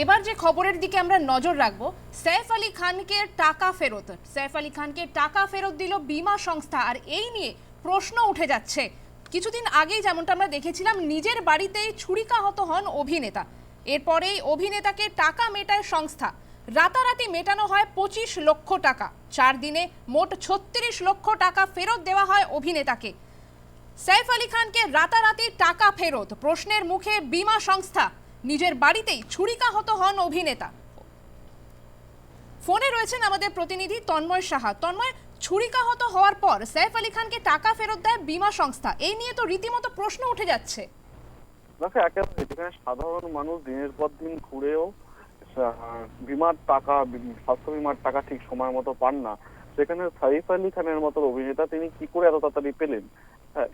এবার যে খবরের দিকে আমরা নজর রাখব সৈফ আলী খানকে টাকা ফেরত। সৈফ আলী খানকে টাকা ফেরত দিল বিমা সংস্থা আর এই নিয়ে প্রশ্ন উঠে যাচ্ছে। কিছুদিন আগেই যেমনটা আমরা দেখেছিলাম, নিজের বাড়িতেই ছুরিকাহত হন অভিনেতা। এরপরেই অভিনেতাকে টাকা মেটায় সংস্থা। রাতারাতি মেটানো হয় পঁচিশ লক্ষ টাকা। চার দিনে মোট ছত্রিশ লক্ষ টাকা ফেরত দেওয়া হয় অভিনেতাকে। সৈফ আলী খানকে রাতারাতি টাকা ফেরত, প্রশ্নের মুখে বিমা সংস্থা। নিজের বাড়িতেই ছুরিকাহত হন অভিনেতা। ফোনে রয়েছেন আমাদের প্রতিনিধি তন্ময় সাহা। তন্ময়, ছুরিকাহত হওয়ার পর সাইফ আলী খানকে টাকা ফেরত দেয় বিমা সংস্থা। এই নিয়ে তো রীতিমতো প্রশ্ন উঠে যাচ্ছে। যেখানে সাধারণ মানুষ দিনের পর দিন ঘুরেও বিমার টাকা স্বাস্থ্য বিমার টাকা ঠিক সময় মতো পান না। সেখানে সাইফ আলী খানের মতো অভিনেতা তিনি কি করে এত তাড়াতাড়ি পেলেন?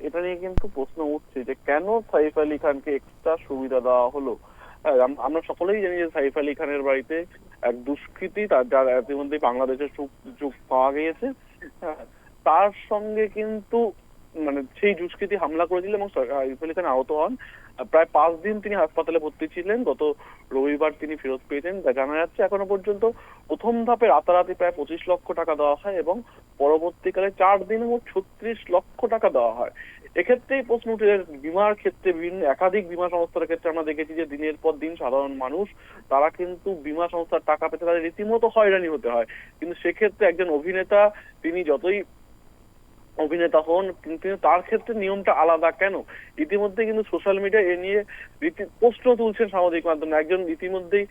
এটা নিয়ে কিন্তু প্রশ্ন উঠছে যে কেন সাইফ আলী খানকে এক্সট্রা সুবিধা দেওয়া হলো? আমরা সকলেই জানি যে সাইফ আলী খানের বাড়িতে এক দুষ্কৃতী তার যার ইতিমধ্যে বাংলাদেশের যুগ পাওয়া গিয়েছে। হ্যাঁ, তার সঙ্গে কিন্তু মানে সেই দুষ্কৃতী হামলা করেছিল এবং সাইফ আলী খান আহত হন। প্রায় পাঁচ দিন তিনি হাসপাতালে ভর্তি ছিলেন। গত রবিবার তিনি ফেরত পেয়েছেন। যা জানা যাচ্ছে এখনও পর্যন্ত প্রথম ধাপে রাতারাতি প্রায় পঁচিশ লক্ষ টাকা দেওয়া হয় এবং পরবর্তীকালে চার দিনে মোট ছত্রিশ লক্ষ টাকা দেওয়া হয়। এক্ষেত্রেই প্রশ্ন উঠে বিমার ক্ষেত্রে বিভিন্ন, একাধিক বিমা সংস্থার ক্ষেত্রে আমরা দেখেছি যে দিনের পর দিন সাধারণ মানুষ, তারা কিন্তু বিমা সংস্থার টাকা পেতে তাদের রীতিমতো হয়রানি হতে হয়। কিন্তু সেক্ষেত্রে একজন অভিনেতা, তিনি যতই অভিনেতা হন, কিন্তু তার ক্ষেত্রে নিয়মটা আলাদা কেন? ইতিমধ্যে কিন্তু সোশ্যাল মিডিয়া এ নিয়ে প্রশ্ন তুলছেন সামাজিক মাধ্যমে। একজন ইতিমধ্যেই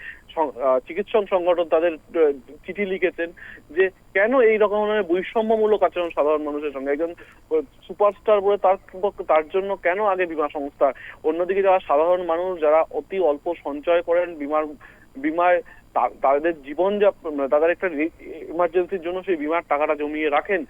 চিকিৎসক সংগঠন তাদের চিঠি লিখেছেন যে, কেন এই রকমের বৈষম্যমূলক আচরণ সাধারণ মানুষের সঙ্গে? একজন সুপারস্টার বলে তার তার জন্য কেন আগে বিমা সংস্থা? অন্যদিকে যারা সাধারণ মানুষ, যারা অতি অল্প সঞ্চয় করেন বিমার বিমায় তাদের জীবন তাদের একটা ইমার্জেন্সির জন্য সেই বিমার টাকাটা জমিয়ে রাখেন,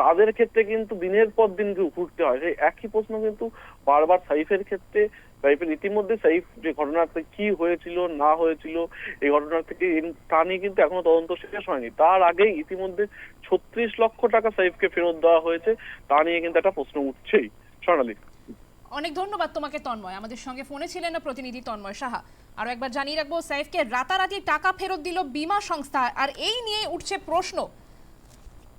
তাদের ক্ষেত্রে কিন্তু দিনের পর দিন ঘুরতে হয়। সেই একই প্রশ্ন কিন্তু বারবার সাইফের ক্ষেত্রে, সাইফের ইতিমধ্যে সাইফ যে ঘটনাতে কি হয়েছিল, না হয়েছিল, এই ঘটনা থেকে তা নিয়ে কিন্তু এখনও তদন্ত শেষ হয়নি। তার আগেই ইতিমধ্যে ছত্রিশ লক্ষ টাকা সাইফকে ফেরত দেওয়া হয়েছে, তা নিয়ে কিন্তু একটা প্রশ্ন উঠছেই। স্বর্ণালী। অনেক ধন্যবাদ তোমাকে, তন্ময়। আমাদের সঙ্গে ফোনে ছিলেন না প্রতিনিধি তন্ময় সাহা। আরও একবার জানিয়ে রাখব, সাইফকে রাতারাতি টাকা ফেরত দিল বিমা সংস্থা, আর এই নিয়ে উঠছে প্রশ্ন।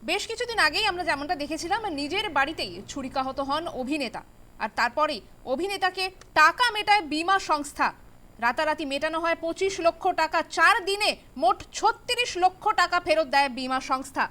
বেশ কিছুদিন আগেই আমরা যেমনটা দেখেছিলাম, নিজের বাড়িতেই ছুরিকাহত হন অভিনেতা। আর তারপরেই অভিনেতাকে টাকা মেটায় বিমা সংস্থা। রাতারাতি মেটানো হয় পঁচিশ লক্ষ টাকা, চার দিনে মোট ছত্রিশ লক্ষ টাকা ফেরত দেয় বিমা সংস্থা।